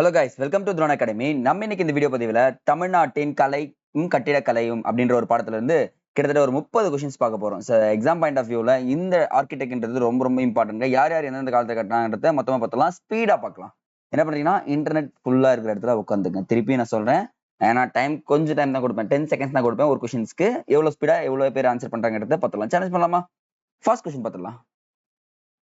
Hello guys welcome to drone academy நம்ம இன்னைக்கு இந்த வீடியோ பதிவில் தமிழ்நாட்டின் கலையும் கட்டிடக்கலையும் அப்படின்ற ஒரு பாடத்துல இருந்து கிட்டத்தட்ட ஒரு முப்பது கொஷின்ஸ் பார்க்க போறோம். ஸோ எக்ஸாம் பாயிண்ட் ஆஃப் வியூவில் இந்த ஆர்கிடெக்ட்ன்றது ரொம்ப ரொம்ப இம்பார்ட்டன்ட் யார் யார் எந்தெந்த காலத்தை கட்டினாங்கிறத மொத்தமாக பார்த்தலாம். ஸ்பீடா பார்க்கலாம். என்ன பண்றீங்கன்னா இன்டர்நெட் ஃபுல்லா இருக்கிற இடத்துல உட்காந்துங்க. திருப்பி நான் சொல்றேன். ஏன்னா டைம் கொஞ்சம் டைம் தான் கொடுப்பேன். டென் செகண்ட்ஸ் தான் கொடுப்பேன் ஒரு கொஷின்ஸ்க்கு எவ்வளோ ஸ்பீடா எவ்வளோ பேர் ஆன்சர் பண்றாங்கன்றத பார்த்துலாம் சேலஞ்ச் பண்ணலாமா? ஃபர்ஸ்ட் கொஷின் பார்த்துலாம்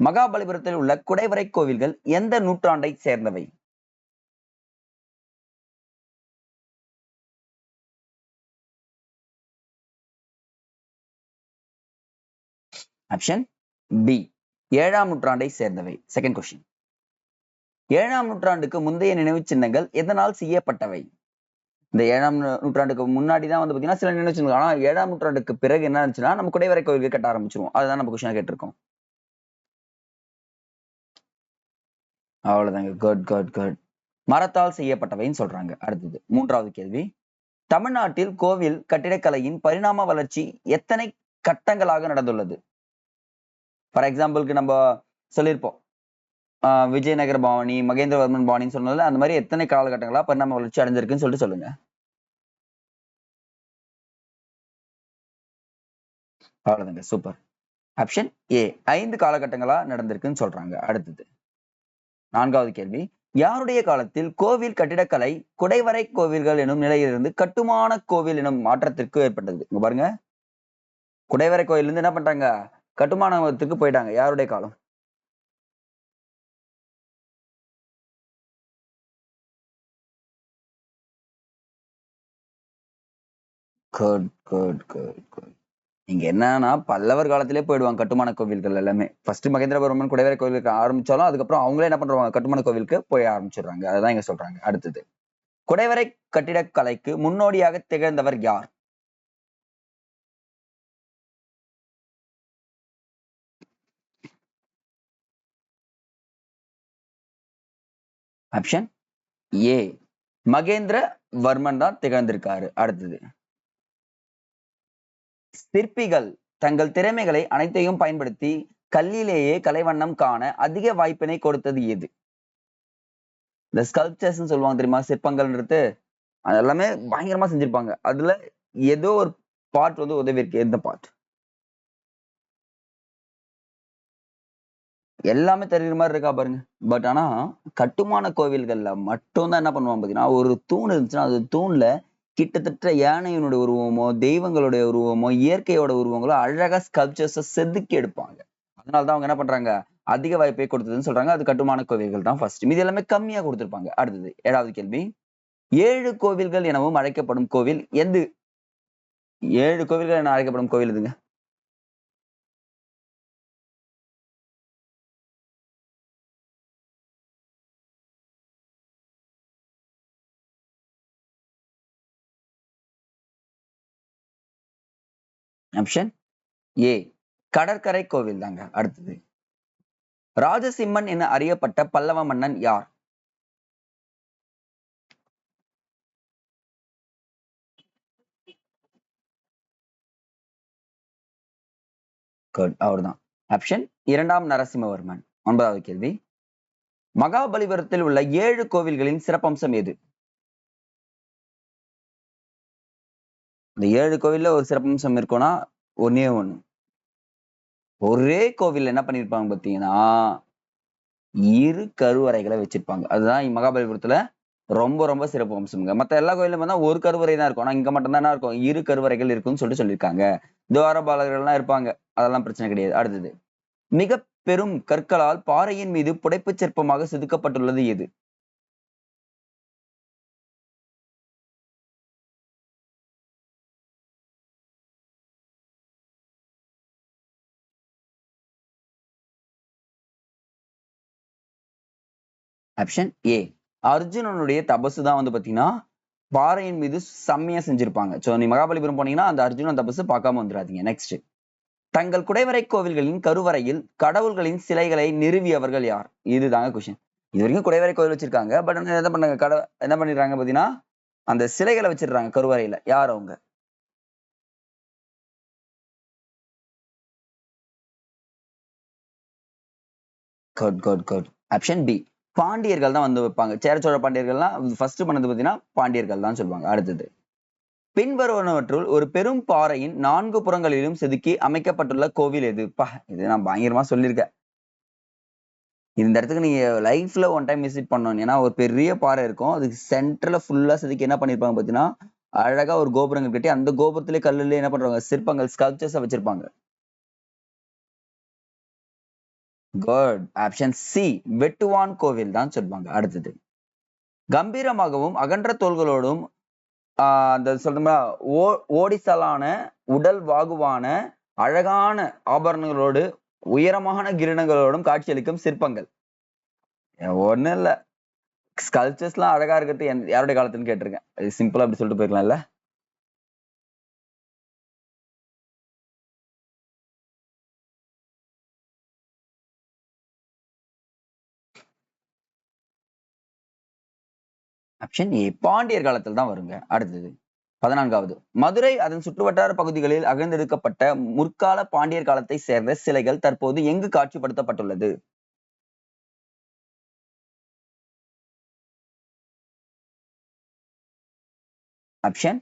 மகாபலிபுரத்தில் உள்ள குடைவரை கோவில்கள் எந்த நூற்றாண்டை சேர்ந்தவை? ஆப்ஷன் பி ஏழாம் நூற்றாண்டை சேர்ந்தவை. செகண்ட் கொஸ்டின் ஏழாம் நூற்றாண்டுக்கு முந்தைய நினைவு சின்னங்கள் எதனால் செய்யப்பட்டவை? இந்த ஏழாம் நூற்றாண்டுக்கு முன்னாடி தான் வந்து பார்த்தீங்கன்னா சில நினைவு சின்னங்கள். ஏழாம் நூற்றாண்டுக்கு பிறகு என்ன இருந்துச்சுன்னா நம்ம குடைவரை கோயிலுக்கு கட்ட ஆரம்பிச்சிருவோம். அதுதான் நம்ம கொஸ்டினாக கேட்டிருக்கோம். அவ்வளவுதாங்க. குட் குட் குட் மரத்தால் செய்யப்பட்டவைன்னு சொல்றாங்க. அடுத்தது மூன்றாவது கேள்வி. தமிழ்நாட்டில் கோவில் கட்டிடக்கலையின் பரிணாம வளர்ச்சி எத்தனை கட்டங்களாக நடந்துள்ளது? ஃபார் எக்ஸாம்பிளுக்கு நம்ம சொல்லியிருப்போம் ஆஹ் விஜயநகர பவானி மகேந்திரவர்மன் பவானின்னு சொன்னதுல அந்த மாதிரி எத்தனை காலகட்டங்களா பரிணாம வளர்ச்சி அடைஞ்சிருக்குன்னு சொல்லிட்டு சொல்லுங்க. அவ்வளோதாங்க சூப்பர் ஆப்ஷன் ஏ ஐந்து காலகட்டங்களா நடந்திருக்குன்னு சொல்றாங்க அடுத்தது. நான்காவது கேள்வி யாருடைய காலத்தில் கோவில் கட்டிடக்கலை குடைவரை கோவில்கள் எனும் நிலையிலிருந்து கட்டுமான கோவில் எனும் மாற்றத்திற்கு ஏற்பட்டது? இங்க பாருங்க. குடைவரை கோயில் இருந்து என்ன பண்றாங்க? கட்டுமானத்துக்கு போயிட்டாங்க. யாருடைய காலம்? குட் குட் குட் குட் இங்க என்னன்னா பல்லவர் காலத்திலே போயிடுவாங்க கட்டுமான கோவில்கள் எல்லாமே. ஃபர்ஸ்ட் மகேந்திரபுரமன் குடைவரை கோவிலுக்கு ஆரம்பிச்சாலும் அதுக்கப்புறம் அவங்களே என்ன பண்றாங்க? கட்டுமான கோவிலுக்கு போய் ஆரம்பிச்சிடுறாங்க. அதுதான் இங்க சொல்றாங்க. அடுத்தது குடைவரை கட்டிடக்கலைக்கு முன்னோடியாக திகழ்ந்தவர் யார்? ஆப்ஷன் ஏ மகேந்திர வர்மன் தான் திகழ்ந்திருக்காரு. அடுத்தது. சிற்பிகள் தங்கள் திறமைகளை அனைத்தையும் பயன்படுத்தி கல்லிலேயே கலைவண்ணம் காண அதிக வாய்ப்பினை கொடுத்தது எது? இந்த ஸ்கல்ப்சர்ஸ் சொல்லுவாங்க தெரியுமா? சிற்பங்கள்ன்றது அது எல்லாமே பயங்கரமா செஞ்சிருப்பாங்க. அதுல ஏதோ ஒரு பார்ட் வந்து உதவி இருக்கு எந்த பார்ட் எல்லாமே தெரியுற மாதிரி இருக்கா பாருங்க. பட் ஆனா கட்டுமான கோவில்கள்ல மட்டும் தான் என்ன பண்ணுவாங்க பாத்தீங்கன்னா ஒரு தூண் இருந்துச்சுன்னா அது தூண்ல கிட்டத்தட்ட யானையினுடைய உருவமோ தெய்வங்களுடைய உருவமோ இயற்கையோட உருவங்களோ அழகா ஸ்கல்ச்சர்ஸ செதுக்கி எடுப்பாங்க. அதனாலதான் அவங்க என்ன பண்றாங்க? அதிக வாய்ப்பை கொடுத்ததுன்னு சொல்றாங்க. அது கட்டுமான கோவில்கள் தான் ஃபர்ஸ்ட் மீதி எல்லாமே கம்மியா கொடுத்துருப்பாங்க. அடுத்தது ஏழாவது கேள்வி. ஏழு கோவில்கள் எனவும் அழைக்கப்படும் கோவில் எது? ஏழு கோவில்கள் என அழைக்கப்படும் கோவில் எதுங்க? ஆப்ஷன் ஏ கடற்கரை கோவில் தாங்க அடுத்தது. ராஜசிம்மன் என அறியப்பட்ட பல்லவ மன்னன் யார்? குட் அவர்தான். ஆப்ஷன் இரண்டாம் நரசிம்மவர்மன். ஒன்பதாவது கேள்வி. மகாபலிபுரத்தில் உள்ள ஏழு கோவில்களின் சிறப்பம்சம் எது? இந்த ஏழு கோவில்ல ஒரு சிறப்பம்சம் இருக்கும்னா ஒன்னே ஒண்ணு. ஒரே கோவில் என்ன பண்ணிருப்பாங்க பாத்தீங்கன்னா இரு கருவறைகளை வச்சிருப்பாங்க. அதுதான் மகாபலிபுரத்துல ரொம்ப ரொம்ப சிறப்பு அம்சம்ங்க. மத்த எல்லா கோயிலும் பார்த்தா ஒரு கருவறை தான் இருக்கும். ஆனா இங்க மட்டும்தான் என்ன இருக்கும். இரு கருவறைகள் இருக்கும்னு சொல்லிட்டு சொல்லியிருக்காங்க. துவாரபாலகர்கள் எல்லாம் இருப்பாங்க. அதெல்லாம் பிரச்சனை கிடையாது. அடுத்தது மிக பெரும் கற்களால் பாறையின் மீது புடைப்புச் சிற்பமாக செதுக்கப்பட்டுள்ளது எது? ஆப்ஷன் ஏ அர்ஜுனனுடைய தபசு தான் வந்து பாத்தீங்கன்னா பாறையின் மீது செம்மையா செஞ்சிருப்பாங்க. சோ நீ மகாபலிபுரம் போனீங்கன்னா அந்த அர்ஜுனன் தபசு பார்க்காம வந்துடாதீங்க நெக்ஸ்ட் தங்கள் குடைவரை கோவில்களின் கருவறையில் கடவுள்களின் சிலைகளை நிறுவியவர்கள் யார்? இதுதாங்க கொஷின் இது வரைக்கும் குடைவரை கோவில் வச்சிருக்காங்க. பட் என்ன பண்ணாங்க கட என்ன பண்ணிடுறாங்க பாத்தீங்கன்னா அந்த சிலைகளை வச்சிடுறாங்க கருவறையில. யார் அவங்க? Good good good option B பாண்டியர்கள் தான் வந்து வைப்பாங்க. சேர சோழ பாண்டியர்கள்லாம் ஃபர்ஸ்ட் பண்ணது பார்த்தீங்கன்னா பாண்டியர்கள் தான் சொல்லுவாங்க. அடுத்தது. பின்வருவனவற்றுள் ஒரு பெரும் பாறையின் நான்கு புறங்களிலும் செதுக்கி அமைக்கப்பட்டுள்ள கோவில் எது? பா இது நான் பயங்கரமா சொல்லியிருக்கேன். இந்த இடத்துக்கு நீங்க லைஃப்ல ஒன் டைம் விசிட் பண்ணணும். ஏன்னா ஒரு பெரிய பாறை இருக்கும். அதுக்கு சென்டர்ல ஃபுல்லா செதுக்கி என்ன பண்ணிருப்பாங்க பாத்தீங்கன்னா அழகா ஒரு கோபுரங்கள் கட்டி அந்த கோபுரத்திலே கல்லுல என்ன பண்றாங்க? சிற்பங்கள் ஸ்கல்ச்சர்ஸை வச்சிருப்பாங்க. குட் ஆப்ஷன் சி வெட்டுவான் கோவில் தான் சொல்லுவாங்க. அடுத்தது. கம்பீரமாகவும் அகன்ற தோள்களோடும் அந்த சொல்றோம்ல ஓ ஓடிசலான உடல் வாகுவான அழகான ஆபரணங்களோடு உயரமான கிரணங்களோடும் காட்சியளிக்கும் சிற்பங்கள். ஒண்ணும் இல்ல. ஸ்கல்ச்சர்ஸ்லாம் அழகா இருக்கிறது என் யாருடைய காலத்துன்னு கேட்டிருக்கேன். அது சிம்பிளா அப்படி சொல்லிட்டு போயிருக்கலாம்ல. Option A. பாண்டியர் காலத்தில் தான் வருங்க. அடுத்தது பதினான்காவது. மதுரை அதன் சுற்றுவட்டார பகுதிகளில் அகழ்ந்தெடுக்கப்பட்ட முற்கால பாண்டியர் காலத்தை சேர்ந்த சிலைகள் தற்போது எங்கு காட்சிப்படுத்தப்பட்டுள்ளது? Option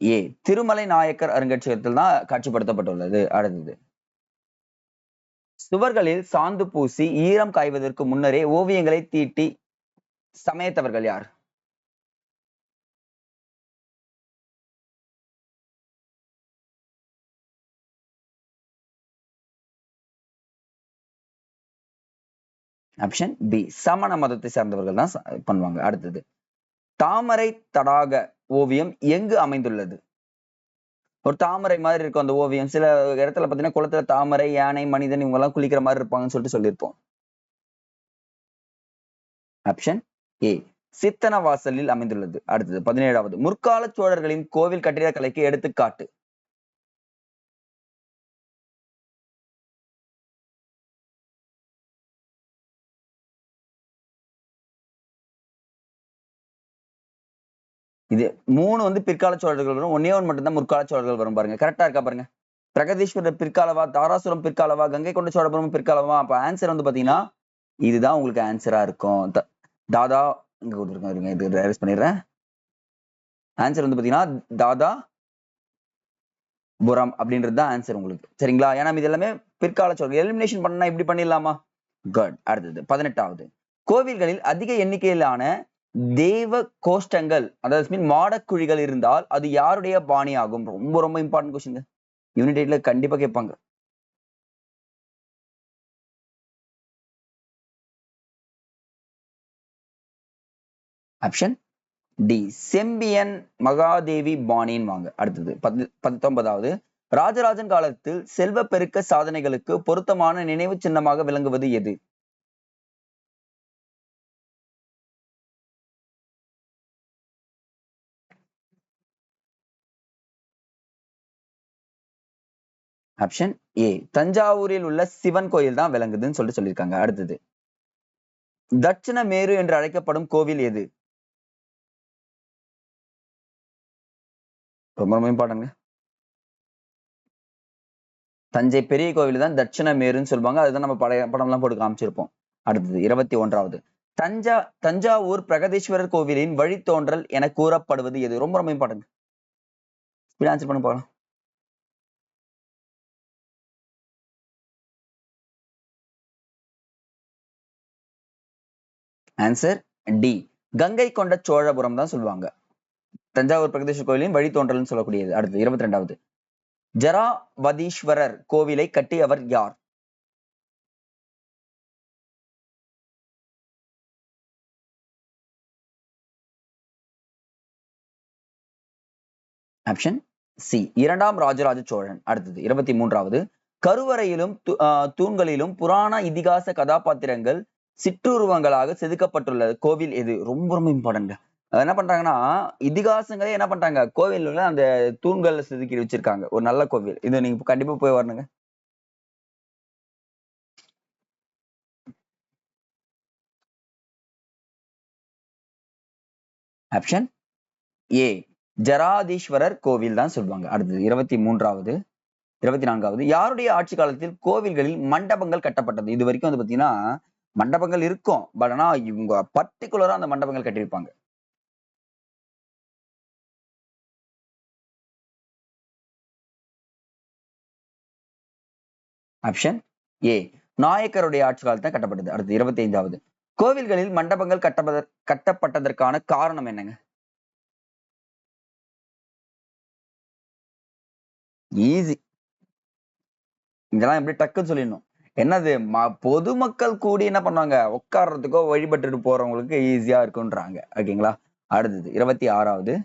A. திருமலை நாயக்கர் அருங்காட்சியகத்தில் தான் காட்சிப்படுத்தப்பட்டுள்ளது. அடுத்தது சுவர்களில் சாந்து பூசி ஈரம் காய்வதற்கு முன்னரே ஓவியங்களை தீட்டி சமயத்தவர்கள் யார்? ஆப்ஷன் பி சமண மதத்தை சார்ந்தவர்கள் தான் பண்ணுவாங்க. அடுத்தது தாமரை தடாக ஓவியம் எங்கு அமைந்துள்ளது? ஒரு தாமரை மாதிரி இருக்கும் அந்த ஓவியம். சில இடத்துல பாத்தீங்கன்னா குளத்துல தாமரை யானை மனிதன் இவங்க எல்லாம் குளிக்கிற மாதிரி இருப்பாங்கன்னு சொல்லிட்டு சொல்லியிருப்போம். ஆப்ஷன் ஏ சித்தன வாசலில் அமைந்துள்ளது. அடுத்தது பதினேழாவது முற்கால சோழர்களின் கோவில் கட்டிடக்கலைக்கு எடுத்துக்காட்டு. இது மூணு வந்து பிற்கால சோழர்கள் வரும் ஒன்னே ஒன்று மட்டும்தான் முற்கால சோழர்கள் வரும் பாருங்க. கரெக்டா இருக்கா பாருங்க? பிரகதீஸ்வரர் பிற்காலவா தாராசுரம் பிற்காலவா கங்கை கொண்ட சோழபுரம் பிற்காலவா? அப்ப ஆன்சர் வந்து பாத்தீங்கன்னா இதுதான் உங்களுக்கு ஆன்சரா இருக்கும். தாதா இங்க கொடுத்துருக்கேன் இருங்க இது erase பண்ணிடுறேன். ஆன்சர் வந்து பாத்தீங்கன்னா தாதா புரம் அப்படின்றது தான் ஆன்சர் உங்களுக்கு. சரிங்களா? ஏன்னா இது எல்லாமே பிற்கால சோழர்கள் எலிமினேஷன் பண்ணா இப்படி பண்ணிடலாமா? குட் அடுத்தது பதினெட்டாவது. கோவில்களில் அதிக எண்ணிக்கையிலான தேவ கோஷ்டங்கள் அதாவது மீன் மாடக்குழிகள் இருந்தால் அது யாருடைய பாணி ஆகும் ரொம்ப ரொம்ப இம்பார்ட்டன்ட் கொஸ்டின் யூனிடேட்ல கண்டிப்பா கேட்பாங்க. ஆப்ஷன் டி செம்பியன் மகாதேவி பாணின் வாங்க. அடுத்தது பத்து பத்தொன்பதாவது. ராஜராஜன் காலத்தில் செல்வ பெருக்க சாதனைகளுக்கு பொருத்தமான நினைவு சின்னமாக விளங்குவது எது? ஆப்ஷன் ஏ தஞ்சாவூரில் உள்ள சிவன் கோயில் தான் விளங்குதுன்னு சொல்லிட்டு சொல்லியிருக்காங்க. அடுத்தது தட்சிண மேரு என்று அழைக்கப்படும் கோவில் எது? ரொம்ப ரொம்ப இம்பார்ட்டன்ட் தஞ்சை பெரிய கோவில் தான் தட்சிண மேருன்னு சொல்லுவாங்க அதுதான் நம்ம பழைய படம்லாம் போட்டு காமிச்சிருப்போம். அடுத்தது இருபத்தி ஒன்றாவது. தஞ்சா தஞ்சாவூர் பிரகதீஸ்வரர் கோவிலின் வழித்தோன்றல் என கூறப்படுவது எது? ரொம்ப ரொம்ப இம்பார்ட்டன்ட் ஆன்சர் பண்ண போகலாம் ஆன்சர் டி கங்கை கொண்ட சோழபுரம் தான் சொல்லுவாங்க. தஞ்சாவூர் பிரகதீஸ்வரர் கோவிலின் வழித்தோன்றல்னு சொல்லக்கூடியது அடுத்து இருபத்தி ரெண்டாவது ஜராவதீஸ்வரர் கோவிலை கட்டியவர் யார்? ஆப்ஷன் சி இரண்டாம் ராஜராஜ சோழன் அடுத்தது இருபத்தி மூன்றாவது கருவறையிலும் தூண்களிலும் புராண இதிகாச கதாபாத்திரங்கள் சிற்றுருவங்களாக செதுக்கப்பட்டுள்ள கோவில் எது? ரொம்ப ரொம்ப இம்பார்ட்டன்ட் என்ன பண்றாங்கன்னா இதிகாசங்களே என்ன பண்றாங்க கோவில்ல அந்த தூண்கள் செதுக்கி வச்சிருக்காங்க. ஒரு நல்ல கோவில். இது நீங்க கண்டிப்பா போய் வரணுங்க. ஆப்ஷன் ஏ ஜராதீஸ்வரர் கோவில் தான் சொல்லுவாங்க. அடுத்தது இருபத்தி மூன்றாவது இருபத்தி நான்காவது. யாருடைய ஆட்சி காலத்தில் கோவில்களில் மண்டபங்கள் கட்டப்பட்டது? இது வரைக்கும் வந்து பாத்தீங்கன்னா மண்டபங்கள் இருக்கும். பட் ஆனா இவங்க பர்டிகுலரா அந்த மண்டபங்கள் கட்டியிருப்பாங்க. ஆப்ஷன் ஏ நாயக்கருடைய ஆட்சி காலத்துல கட்டப்பட்டது. அடுத்து இருபத்தி ஐந்தாவது கோவில்களில் மண்டபங்கள் கட்டப்பத கட்டப்பட்டதற்கான காரணம் என்னங்க? ஈஸி இதெல்லாம் எப்படி டக்குன்னு சொல்லிடணும். என்னது ம- பொதுமக்கள் கூடி என்ன பண்ணுவாங்க? உட்கார்றதுக்கோ வழிபட்டுட்டு போறவங்களுக்கு ஈஸியா இருக்குன்றாங்க. ஓகேங்களா? அடுத்தது இருபத்தி ஆறாவது.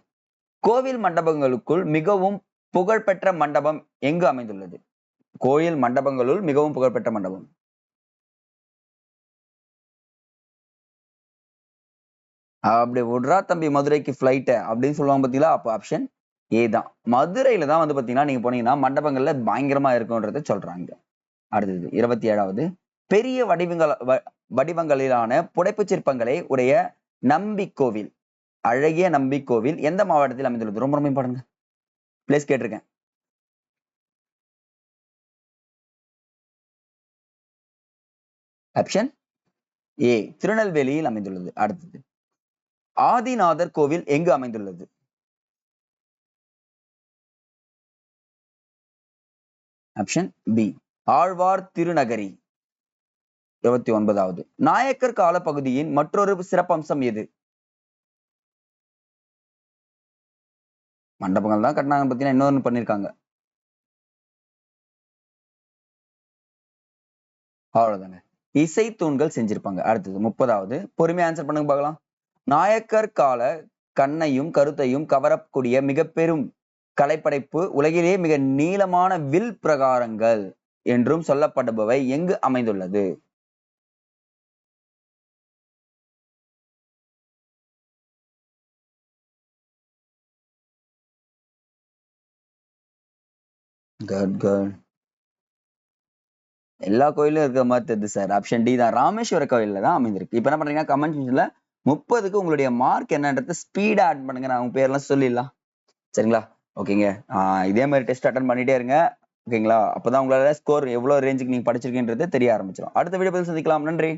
கோவில் மண்டபங்களுக்குள் மிகவும் புகழ்பெற்ற மண்டபம் எங்கு அமைந்துள்ளது? கோயில் மண்டபங்களுள் மிகவும் புகழ்பெற்ற மண்டபம். அப்படி விடுறா தம்பி மதுரைக்கு ஃப்ளைட்டு அப்படின்னு சொல்லுவாங்க பார்த்தீங்களா அப்போ ஆப்ஷன் ஏ தான். மதுரையில் தான் வந்து பாத்தீங்கன்னா நீங்க போனீங்கன்னா மண்டபங்கள்ல பயங்கரமா இருக்குன்றதை சொல்றாங்க. அடுத்தது இருபத்தி ஏழாவது பெரிய வடிவங்கள் வடிவங்களிலான புடைப்பு சிற்பங்களை உடைய நம்பி கோவில் அழகிய நம்பிக்கோவில் எந்த மாவட்டத்தில் அமைந்துள்ளது? ரொம்ப ரொம்ப இம்பார்ட்டன்ட் பிளேஸ் கேட்டிருக்கேன். ஆப்ஷன் ஏ திருநெல்வேலியில் அமைந்துள்ளது. அடுத்தது ஆதிநாதர் கோவில் எங்கு அமைந்துள்ளது? Option B Alwar Thirunagari. இருபத்தி ஒன்பதாவது நாயக்கர் கால பகுதியின் மற்றொரு சிறப்பம்சம் எது? மண்டபங்கள் தான் கட்டினாங்க பார்த்தீங்கன்னா இன்னொன்னு பண்ணிருக்காங்க அவ்வளோதாங்க இசை தூண்கள் செஞ்சிருப்பாங்க. அடுத்தது முப்பதாவது பொறுமையா ஆன்சர் பண்ணுங்க பார்க்கலாம். நாயக்கர் கால கண்ணையும் கருத்தையும் கவரக்கூடிய மிக பெரும் கலைப்படைப்பு உலகிலேயே மிக நீளமான வில் பிரகாரங்கள் என்றும் சொல்லப்படுபவை எங்கு அமைந்துள்ளது? குட் குட் எல்லா கோயிலும் இருக்கிற மாதிரி தெரியுது சார் ஆப்ஷன் டி தான். ராமேஸ்வர கோயில்ல தான் அமைந்திருக்கு. இப்போ என்ன பண்றீங்கன்னா கமெண்ட் செக்ஷன்ல முப்பதுக்கு உங்களுடைய மார்க் என்னன்றது ஸ்பீடா ஆட் பண்ணுங்க. நான் உங்க பேர்லாம் சொல்லிடலாம். சரிங்களா? ஓகேங்க இதே மாதிரி டெஸ்ட் அட்டன் பண்ணிட்டே இருங்க. ஓகேங்களா அப்பதான் உங்களால ஸ்கோர் எவ்வளவு ரேஞ்சுக்கு நீங்க படிச்சிருக்கீன்றது தெரிய ஆரம்பிச்சிடும் அடுத்த வீடியோ சந்திக்கலாம். நன்றி.